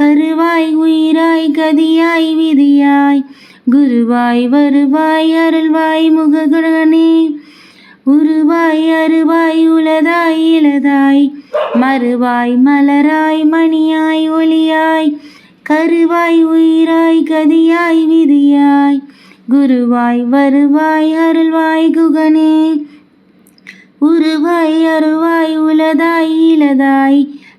கருவாய் உயிராய் கதியாய் விதியாய் குருவாய் வருவாய் அருள்வாய் முககுணனே. உருவாய் அருவாய் உலதாய் இலதாய் மறுவாய் மலராய் மணியாய் ஒளியாய் கருவாய் உயிராய் கதியாய் விதியாய் குருவாய் வருவாய் அருள்வாய் குகனே. உருவாய் அருவாய் உலதாய் இலதாய்